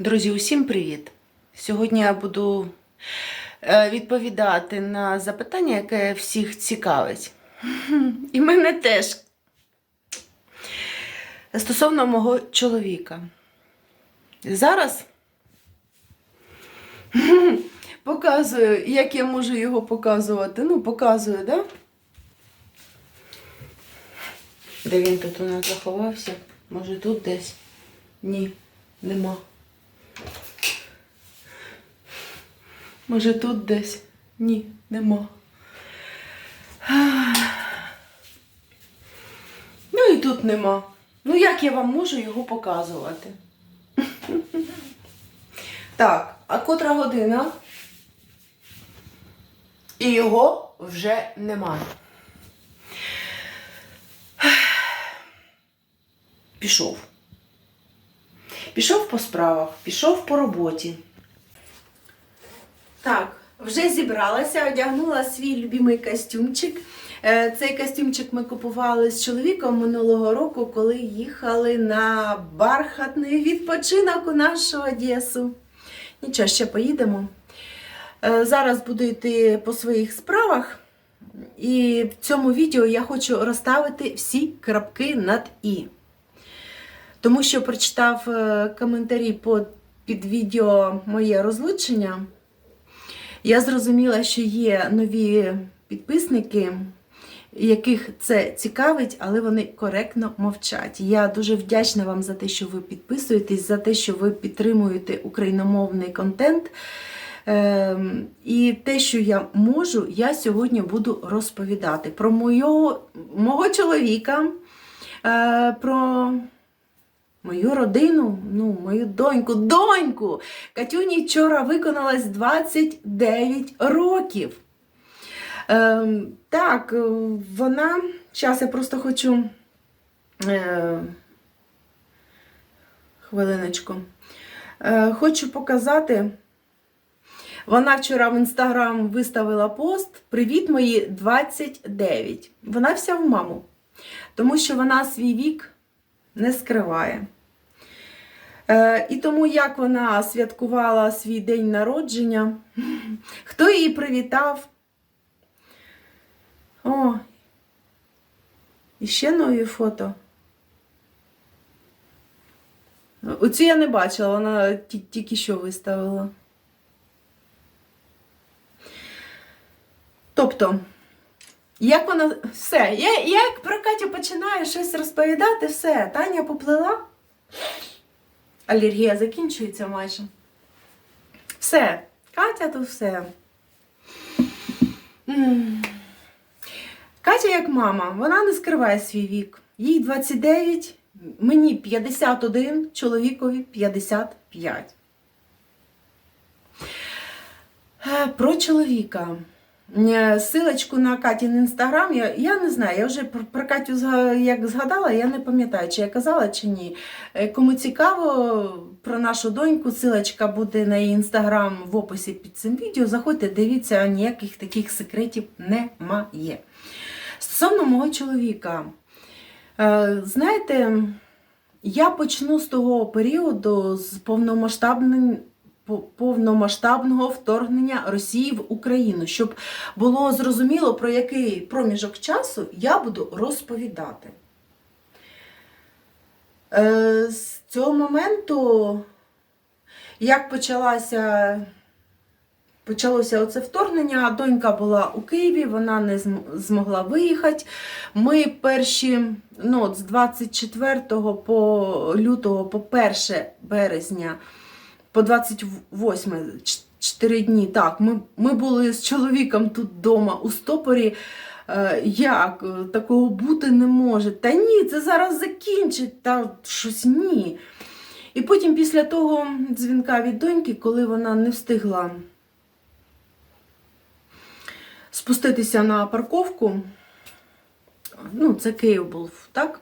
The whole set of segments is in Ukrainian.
Друзі, усім привіт! Сьогодні я буду е, відповідати на запитання, яке всіх цікавить. І мене теж. Стосовно мого чоловіка. Зараз показую, як я можу його показувати. Ну, показую, так? Да? Де він тут у нас заховався? Може тут десь? Ні, нема. Може тут десь? Ні, нема. Ну і тут нема. Ну як я вам можу його показувати? Так, а котра година? І його вже немає. Пішов. Пішов по справах, пішов по роботі. Так, вже зібралася, одягнула свій любимий костюмчик. Е, Цей костюмчик ми купували з чоловіком минулого року, коли їхали на бархатний відпочинок у нашу Одесу. Нічого, ще поїдемо. Е, Зараз буду йти по своїх справах. І в цьому відео я хочу розставити всі крапки над І. Тому що прочитав е, коментарі під, під відео моє розлучення. Я зрозуміла, що є нові підписники, яких це цікавить, але вони коректно мовчать. Я дуже вдячна вам за те, що ви підписуєтесь, за те, що ви підтримуєте україномовний контент. Ем, І те, що я можу, я сьогодні буду розповідати про мого, мого чоловіка, е, про Мою родину, ну, мою доньку, доньку! Катюні вчора виконалось 29 років. Ем, так, е, вона. Зараз я просто хочу. Е, хвилиночку. Е, хочу показати. Вона вчора в інстаграм виставила пост Привіт мої 29. Вона вся в маму. Тому що вона свій вік не скриває. Е, і тому, як вона святкувала свій день народження, хто її привітав? О, і ще нові фото. Оцю я не бачила, вона тільки що виставила. Тобто, як вона. Все, я, як про Катю починаю щось розповідати, все, Таня поплила. Алергія закінчується майже. Все, Катя тут все. Катя, як мама, вона не скриває свій вік. Їй 29, мені 51, чоловікові 55. Е, Про чоловіка. Е, Силочку на Катін інстаграм, я, я не знаю, я вже про, Катю як згадала, я не пам'ятаю, чи я казала, чи ні. Е, Кому цікаво про нашу доньку, силочка буде на її інстаграм в описі під цим відео. Заходьте, дивіться, ніяких таких секретів немає. Стосовно мого чоловіка, е, знаєте, я почну з того періоду з повномасштабним по- повномасштабного вторгнення Росії в Україну, щоб було зрозуміло, про який проміжок часу я буду розповідати. Е, З цього моменту, як почалася, почалося оце вторгнення, донька була у Києві, вона не змогла виїхати. Ми перші, ну, от з 24 по лютого по 1 березня по 28 ч- 4 дні. Так, ми, ми були з чоловіком тут вдома у стопорі. Е, як? Е, Такого бути не може. Та ні, це зараз закінчить, та щось ні. І потім після того дзвінка від доньки, коли вона не встигла спуститися на парковку, ну, це Київ був, так?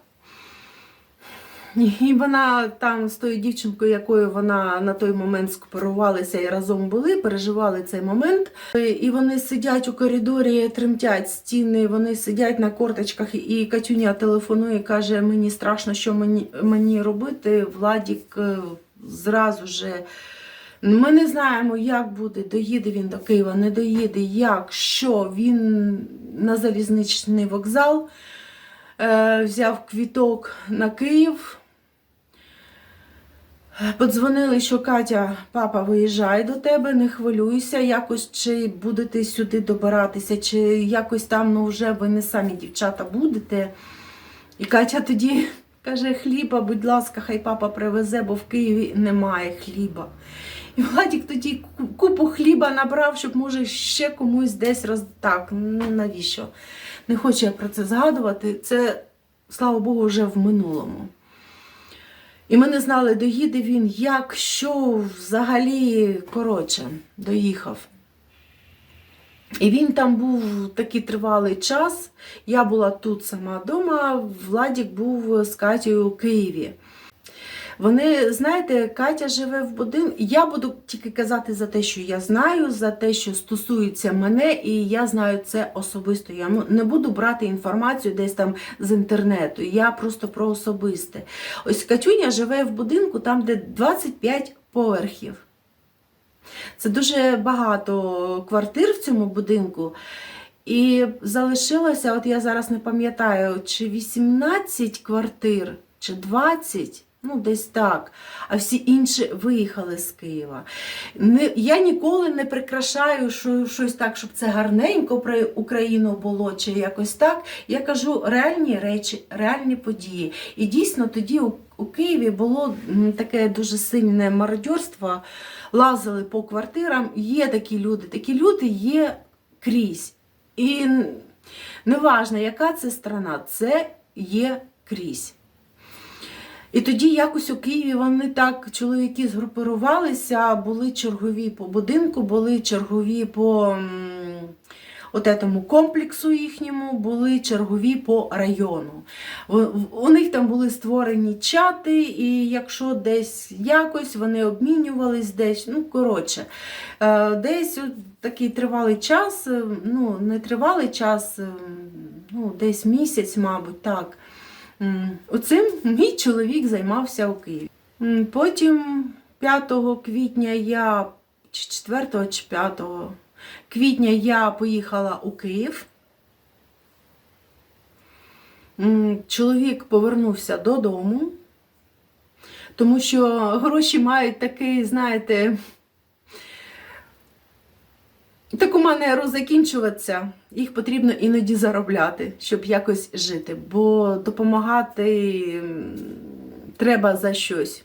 І вона там з тою дівчинкою, якою вона на той момент скооперувалися і разом були, переживали цей момент. І вони сидять у коридорі, тремтять стіни, вони сидять на корточках, і Катюня телефонує каже: мені страшно, що мені, мені робити. Владік е, зразу же. Ми не знаємо, як буде, доїде він до Києва, не доїде, як, що. Він на залізничний вокзал е, взяв квіток на Київ. Подзвонили, що Катя, папа виїжджає до тебе, не хвилюйся, якось чи будете сюди добиратися, чи якось там, ну вже ви не самі дівчата будете. І Катя тоді каже: хліба, будь ласка, хай папа привезе, бо в Києві немає хліба. І Владік тоді купу хліба набрав, щоб може ще комусь десь роз... Так, навіщо? Не хочу я про це згадувати. Це, слава Богу, вже в минулому. І ми не знали, доїде він, як, що взагалі, коротше, доїхав. І він там був такий тривалий час. Я була тут сама вдома, Владік був з Катєю у Києві. Вони, знаєте, Катя живе в будинку. Я буду тільки казати за те, що я знаю, за те, що стосується мене, і я знаю це особисто. Я не буду брати інформацію десь там з інтернету. Я просто про особисте. Ось Катюня живе в будинку, там, де 25 поверхів. Це дуже багато квартир в цьому будинку. І залишилося, от я зараз не пам'ятаю, чи 18 квартир, чи 20, ну десь так. А всі інші виїхали з Києва. Не, я ніколи не прикрашаю що, щось так, щоб це гарненько про Україну було, чи якось так. Я кажу реальні речі, реальні події. І дійсно тоді у, у Києві було таке дуже сильне мародьорство. Лазили по квартирам. Є такі люди. Такі люди є крізь. І неважно, яка це страна, це є крізь. І тоді якось у Києві вони так, чоловіки згрупувалися, були чергові по будинку, були чергові по от этому комплексу їхньому, були чергові по району. У них там були створені чати, і якщо десь якось вони обмінювались десь, ну коротше, е, десь от такий тривалий час, е, ну не тривалий час, е, ну десь місяць, мабуть, так. Оцим мій чоловік займався у Києві. Потім 5 квітня я, чи 4 чи 5 квітня я поїхала у Київ. Чоловік повернувся додому, тому що гроші мають такий, знаєте, таку манеру закінчуватися. Їх потрібно іноді заробляти, щоб якось жити, бо допомагати треба за щось.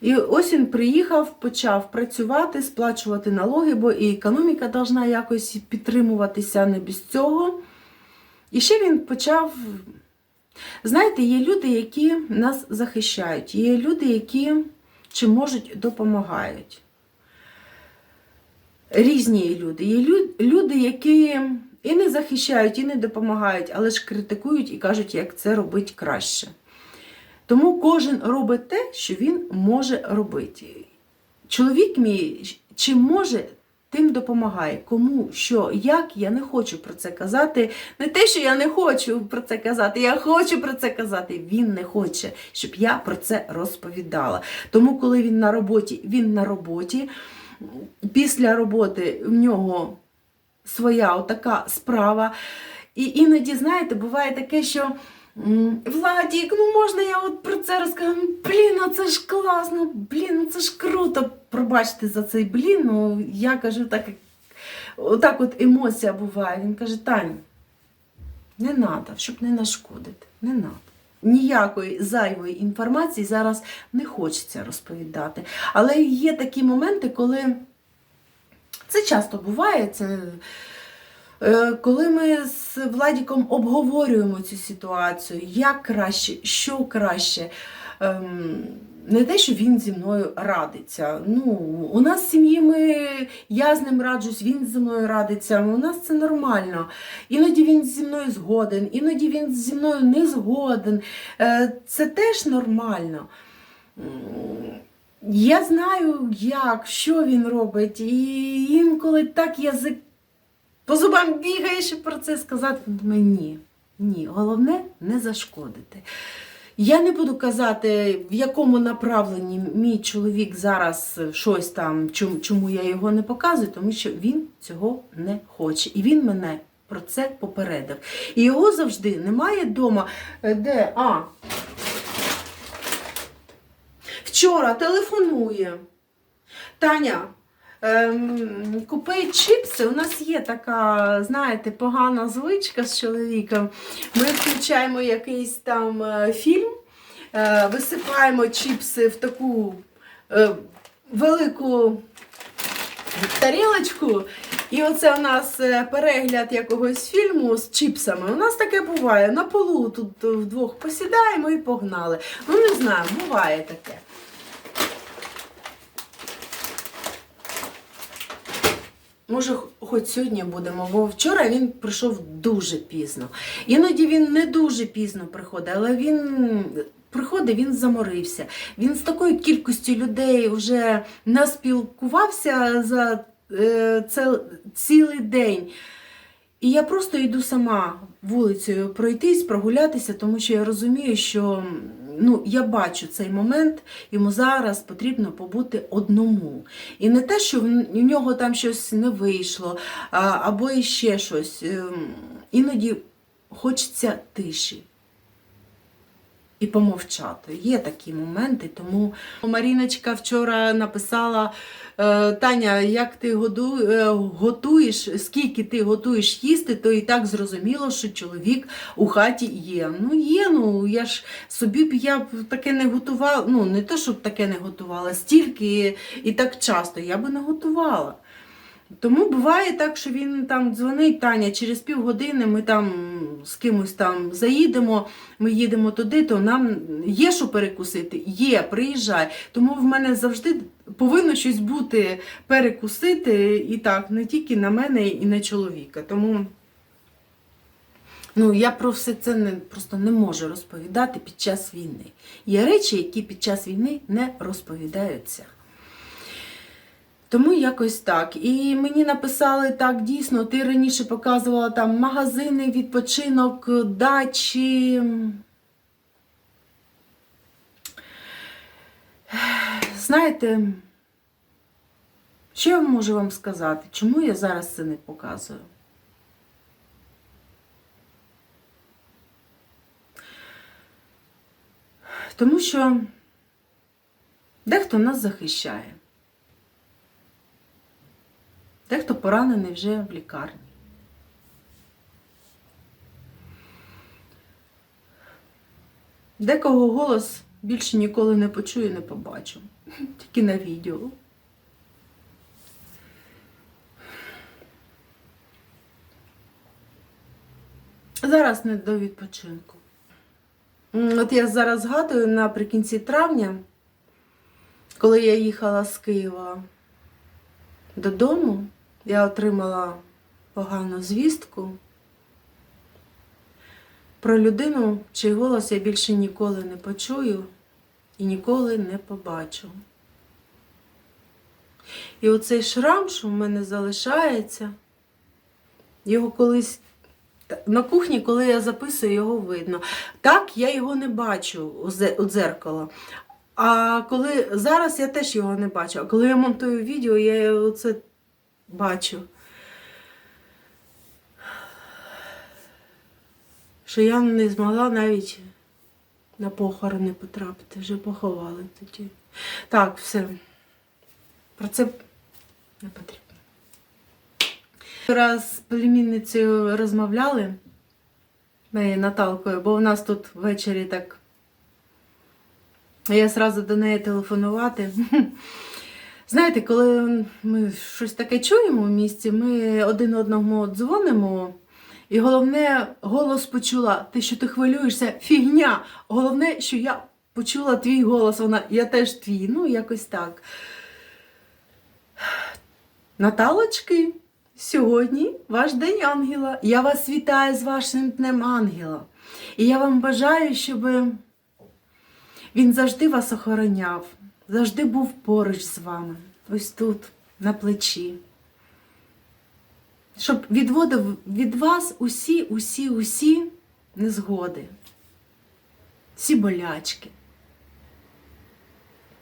І ось він приїхав, почав працювати, сплачувати налоги, бо і економіка повинна якось підтримуватися не без цього. І ще він почав. Знаєте, є люди, які нас захищають, є люди, які чи можуть допомагають. Різні люди. Є люди, які і не захищають, і не допомагають, але ж критикують і кажуть, як це робити краще. Тому кожен робить те, що він може робити. Чоловік мій чим може, тим допомагає. Кому, що, як, я не хочу про це казати. Не те, що я не хочу про це казати, я хочу про це казати. Він не хоче, щоб я про це розповідала. Тому, коли він на роботі, він на роботі. Після роботи в нього своя отака справа. І іноді, знаєте, буває таке, що Владік, ну можна я от про це розкажу? Блін, ну це ж класно, блін, ну це ж круто. Пробачте за цей блін. Ну я кажу, так, отак от емоція буває. Він каже, Тань, не треба, щоб не нашкодити. Не треба. Ніякої зайвої інформації зараз не хочеться розповідати. Але є такі моменти, коли це часто буває. Це, е, коли ми з Владіком обговорюємо цю ситуацію, як краще, що краще. Не те, що він зі мною радиться. Ну, у нас в сім'ї ми, я з ним раджусь, він зі мною радиться. У нас це нормально. Іноді він зі мною згоден, іноді він зі мною не згоден. Е, Це теж нормально. Я знаю, як, що він робить, і інколи так язик по зубам бігає, щоб про це сказати. Він думає, ні, ні, головне не зашкодити. Я не буду казати, в якому направленні мій чоловік зараз щось там, чому, я його не показую, тому що він цього не хоче. І він мене про це попередив. І його завжди немає вдома. Де? А. Вчора телефонує. Таня, купи чіпси. У нас є така, знаєте, погана звичка з чоловіком. Ми включаємо якийсь там е, фільм, е, висипаємо чіпси в таку е, велику тарілочку. І оце у нас перегляд якогось фільму з чіпсами. У нас таке буває. На полу тут вдвох посідаємо і погнали. Ну, не знаю, буває таке. Може, хоч сьогодні будемо, бо вчора він прийшов дуже пізно. Іноді він не дуже пізно приходить, але він приходить, він заморився. Він з такою кількістю людей вже наспілкувався за е, це, цілий день. І я просто йду сама вулицею пройтись, прогулятися, тому що я розумію, що ну, я бачу цей момент, йому зараз потрібно побути одному. І не те, що в нього там щось не вийшло, або іще щось. Ем, Іноді хочеться тиші. І помовчати. Є такі моменти, тому Маріночка вчора написала: е, Таня, як ти е, готуєш, скільки ти готуєш їсти, то і так зрозуміло, що чоловік у хаті є. Ну є, ну я ж собі б я б таке не готувала. Ну не то, щоб таке не готувала, стільки і так часто я би не готувала. Тому буває так, що він там дзвонить Таня, через півгодини ми там з кимось там заїдемо, ми їдемо туди, то нам є що перекусити, є, приїжджай. Тому в мене завжди повинно щось бути перекусити і так, не тільки на мене і на чоловіка. Тому ну, я про все це не, просто не можу розповідати під час війни. Є речі, які під час війни не розповідаються. Тому якось так. І мені написали так, дійсно, ти раніше показувала там магазини, відпочинок, дачі. Знаєте, що я можу вам сказати? Чому я зараз це не показую? Тому що дехто нас захищає. Дехто поранений вже в лікарні. Декого голос більше ніколи не почую, не побачу. Тільки на відео. Зараз не до відпочинку. От я зараз згадую наприкінці травня, коли я їхала з Києва додому, я отримала погану звістку про людину, чий голос я більше ніколи не почую і ніколи не побачу. І оцей шрам, що в мене залишається, його колись на кухні, коли я записую, його видно. Так, я його не бачу у дзеркало. А коли зараз я теж його не бачу. А коли я монтую відео, я оце бачу. Що я не змогла навіть на похорони потрапити, вже поховали тоді. Так, все. Про це не потрібно. Вчора з племінницею розмовляли моєю Наталкою, бо у нас тут ввечері так. Я одразу до неї телефонувати. Знаєте, коли ми щось таке чуємо в місті, ми один одному дзвонимо, і головне, голос почула, ти що ти хвилюєшся, фігня. Головне, що я почула твій голос, вона, я теж твій. Ну, якось так. Наталочки, сьогодні ваш день ангела. Я вас вітаю з вашим днем ангела. І я вам бажаю, щоб він завжди вас охороняв, завжди був поруч з вами, ось тут, на плечі. Щоб відводив від вас усі, усі, усі незгоди. всі болячки.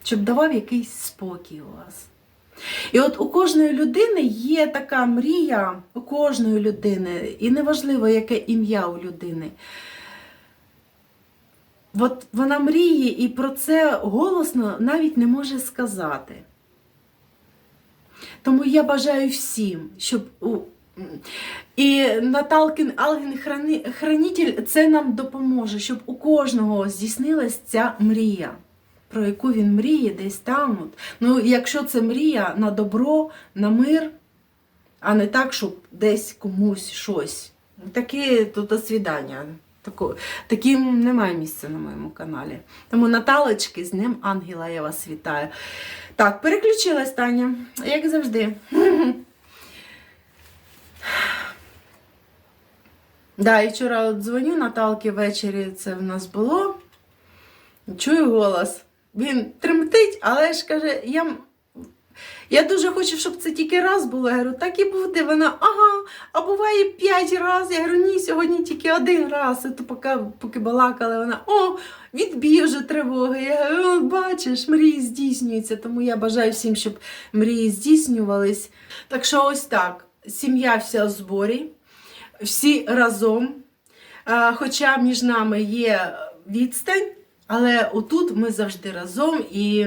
Щоб давав якийсь спокій у вас. І от у кожної людини є така мрія, у кожної людини, і неважливо, яке ім'я у людини. От вона мріє і про це голосно навіть не може сказати. Тому я бажаю всім, щоб. І Наталкин Алгін Хранитель це нам допоможе, щоб у кожного здійснилась ця мрія, про яку він мріє десь там. От. Ну, якщо це мрія на добро, на мир, а не так, щоб десь комусь щось. Таке то до. Тако, таким немає місця на моєму каналі. Тому Наталочки, з Днем Ангела я вас вітаю. Так, переключилась Таня, як завжди. Да, і вчора от дзвоню Наталки ввечері, це в нас було. Чую голос. Він тремтить, але ж каже, я, я дуже хочу, щоб це тільки раз було. Я говорю, так і буде. Вона, ага, а буває п'ять разів. Я говорю, ні, сьогодні тільки один раз. І то поки, поки балакали, вона, о, відбій вже тривоги. Я говорю, «О, бачиш, мрії здійснюються. Тому я бажаю всім, щоб мрії здійснювались. Так що ось так. Сім'я вся в зборі, всі разом. Хоча між нами є відстань, але отут ми завжди разом і.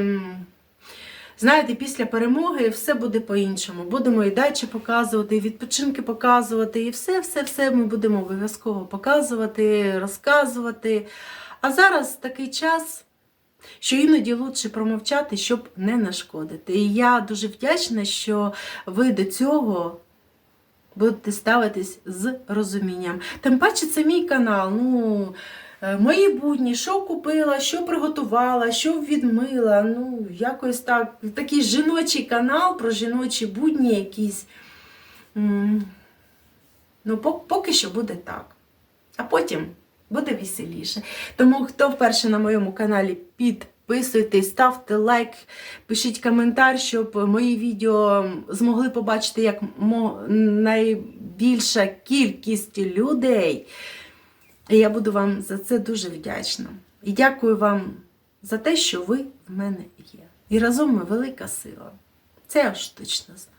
Знаєте, після перемоги все буде по-іншому. Будемо і дачі показувати, і відпочинки показувати, і все, все, все ми будемо обов'язково показувати, розказувати. А зараз такий час, що іноді лучше промовчати, щоб не нашкодити. І я дуже вдячна, що ви до цього будете ставитись з розумінням. Тим паче, це мій канал. Ну, мої будні, що купила, що приготувала, що відмила. Ну, якось так. Такий жіночий канал про жіночі будні якісь. Ну, поки що буде так. А потім буде веселіше. Тому хто вперше на моєму каналі підписуйтесь, ставте лайк, пишіть коментар, щоб мої відео змогли побачити як найбільша кількість людей. І я буду вам за це дуже вдячна. І дякую вам за те, що ви в мене є. І разом ми велика сила. Це я ж точно знаю.